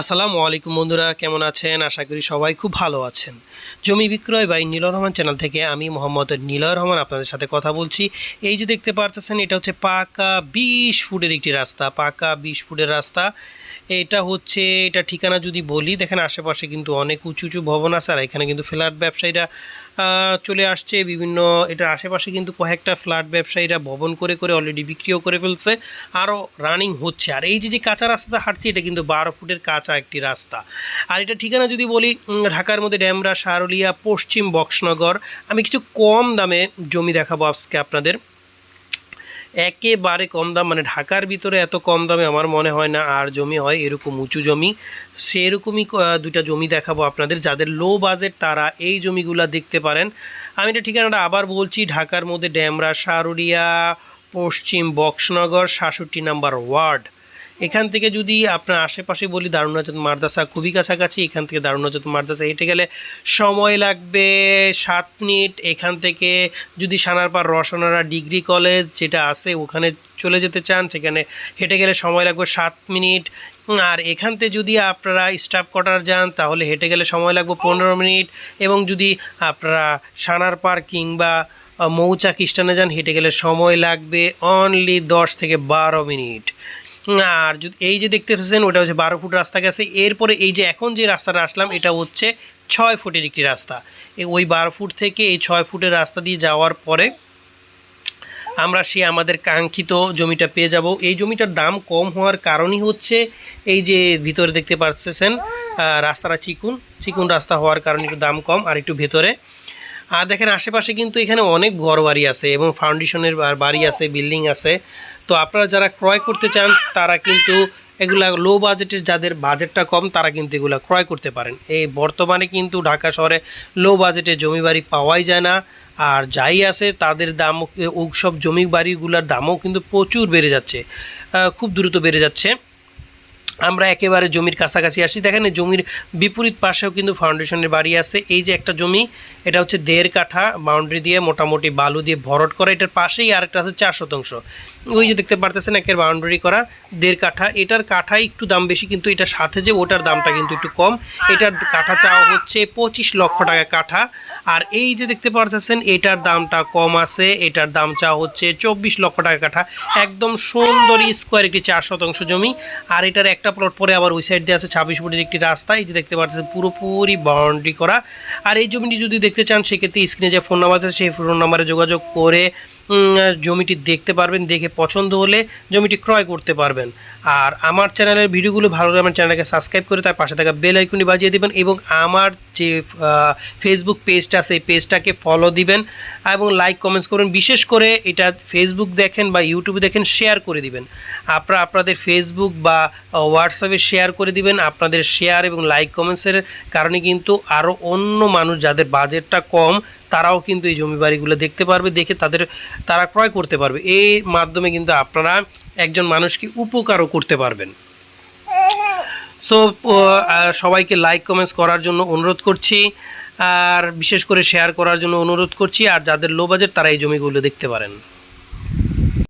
আসসালামু আলাইকুম বন্ধুরা, কেমন আছেন? আশা করি সবাই খুব ভালো আছেন। জমি বিক্রয় বাই নীল রহমান চ্যানেল থেকে আমি মোহাম্মদ নীলয় রহমান আপনাদের সাথে কথা বলছি। এই যে দেখতে পারতেছেন, এটা হচ্ছে পাকা বিশ ফুটের একটি রাস্তা, পাকা বিশ ফুটের রাস্তা। এটা হচ্ছে, এটা ঠিকানা যদি বলি, দেখেন আশেপাশে কিন্তু অনেক উঁচু উঁচু ভবন আছে, আর এখানে কিন্তু ফ্ল্যাট ব্যবসায়ীরা চলে আসছে। বিভিন্ন এটার আশেপাশে কিন্তু কয়েকটা ফ্ল্যাট ব্যবসায়ীরা ভবন করে করে অলরেডি বিক্রিও করে ফেলছে আরও রানিং হচ্ছে। আর এই যে যে কাঁচা রাস্তাটা হাঁটছে, এটা কিন্তু বারো ফুটের কাঁচা একটি রাস্তা। আর এটা ঠিকানা যদি বলি ঢাকার মধ্যে ড্যামরা সারুলিয়া, পশ্চিম বক্সনগর। আমি কিছু কম দামে জমি দেখাবো আজকে আপনাদের। একেবারে কম দাম মানে ঢাকার ভিতরে এত কম দামে আমার মনে হয় না আর জমি হয় এরকম উঁচু জমি। সেরকমই দুইটা জমি দেখাবো আপনাদের, যাদের লো বাজেট তারা এই জমিগুলা দেখতে পারেন। আমি এটা ঠিকানাটা আবার বলছি, ঢাকার মধ্যে ড্যামরা সারুরিয়া, পশ্চিম বক্সনগর, সাতষট্টি নাম্বার ওয়ার্ড। এখান থেকে যদি আপনার আশেপাশে বলি দারুণাচাঁদ মাদ্রাসা খুবই কাছাকাছি, এখান থেকে দারুণাচাঁদ মাদ্রাসা হেঁটে গেলে সময় লাগবে সাত মিনিট। এখান থেকে যদি সানারপাড় রসনারা ডিগ্রি কলেজ যেটা আছে, ওখানে চলে যেতে চান, সেখানে হেঁটে গেলে সময় লাগবে সাত মিনিট। আর এখান থেকে যদি আপনারা স্টাফ কোয়ার্টার যান, তাহলে হেঁটে গেলে সময় লাগবে পনেরো মিনিট। এবং যদি আপনারা সানারপাড় কিংবা মৌচা খ্রিস্টানে যান, হেঁটে গেলে সময় লাগবে অনলি দশ থেকে বারো মিনিট। আর যদি এই যে দেখতে পাচ্ছেন, ওটা হচ্ছে বারো ফুট রাস্তা গেছে। এরপরে এই যে এখন যে রাস্তাটা আসলাম, এটা হচ্ছে ছয় ফুটের একটি রাস্তা। ওই বারো ফুট থেকে এই ছয় ফুটের রাস্তা দিয়ে যাওয়ার পরে আমরা সে আমাদের কাঙ্ক্ষিত জমিটা পেয়ে যাব। এই জমিটার দাম কম হওয়ার কারণই হচ্ছে এই যে ভিতরে দেখতে পাচ্ছেন রাস্তাটা চিকুন। চিকুন রাস্তা হওয়ার কারণে একটু দাম কম আর একটু ভেতরে। আর দেখেন, আশেপাশে কিন্তু এখানে অনেক ঘর বাড়ি আছে এবং ফাউন্ডেশনের বাড়ি আছে বিল্ডিং আছে। তো আপনারা যারা ক্রয় করতে চান, তারা কিন্তু এগুলা লো বাজেটের যাদের বাজেটটা কম, তারা কিন্তু এগুলা ক্রয় করতে পারেন। এই বর্তমানে কিন্তু ঢাকা শহরে লো বাজেটে জমি বাড়ি পাওয়াই যায় না। আর যাই আছে, তাদের দাম সব জমি বাড়িগুলোর দামও কিন্তু প্রচুর বেড়ে যাচ্ছে। খুব দ্রুত বেড়ে যাচ্ছে। আমরা একেবারে জমির কাছাকাছি আসি। দেখেন জমির বিপরীত পাশেও কিন্তু ফাউন্ডেশনের বাড়ি আছে। এই যে একটা জমি, এটা হচ্ছে দেড় কাঠা বাউন্ডারি দিয়ে মোটামুটি বালু দিয়ে ভরট করা। এটার পাশেই আরেকটা আছে, চার শতাংশ। ওই যে দেখতে পারতেছেন, একের বাউন্ডারি করা, দেড় কাঠা। এটার কাঠা একটু দাম বেশি, কিন্তু এটার সাথে যে ওটার দামটা কিন্তু একটু কম। এটার কাঠা চাওয়া হচ্ছে পঁচিশ লক্ষ টাকা কাঠা। আর এই যে দেখতে পারতেছেন, এটার দামটা কম আছে। এটার দাম চা হচ্ছে চব্বিশ লক্ষ টাকা কাঠা। একদম সুন্দরী স্কোয়ার একটি চার শতাংশ জমি। আর এটার একটা প্লট পরে আবার ওই সাইড দিয়ে আছে ছাব্বিশ ফুটের একটি রাস্তা। এই যে দেখতে পাচ্ছেন পুরোপুরি বাউন্ডারি করা। আর এই জমিটি যদি দেখতে চান, সেক্ষেত্রে স্ক্রিনে যে ফোন নাম্বার আছে, সেই ফোন নাম্বারে যোগাযোগ করে জমিটি দেখতে পারবেন, দেখে পছন্দ হলে জমিটি ক্রয় করতে পারবেন। আর আমার চ্যানেলের ভিডিওগুলো ভালো লাগলে আমার চ্যানেলকে সাবস্ক্রাইব করে তার পাশে থাকা বেল আইকনটি বাজিয়ে দিবেন এবং আমার যে ফেসবুক পেজটা সেই পেজটাকে ফলো দিবেন এবং লাইক কমেন্টস করবেন। বিশেষ করে এটা ফেসবুক দেখেন বা ইউটিউবে দেখেন শেয়ার করে দিবেন। আপনারা আপনাদের ফেসবুক বা হোয়াটসঅ্যাপে শেয়ার করে দিবেন। আপনাদের শেয়ার এবং লাইক কমেন্টসের কারণে কিন্তু আরও অন্য মানুষ যাদের বাজেটটা কম তারাও কিন্তু এই জমি বাড়িগুলো দেখতে পারবে, দেখে তাদের, তারা ক্রয় করতে পারবে। এই মাধ্যমে কিন্তু আপনারা একজন মানুষকে উপকারও করতে পারবেন। সো সবাইকে লাইক কমেন্টস করার জন্য অনুরোধ করছি, আর বিশেষ করে শেয়ার করার জন্য অনুরোধ করছি, আর যাদের লো বাজেট তারা এই জমিগুলো দেখতে পারেন।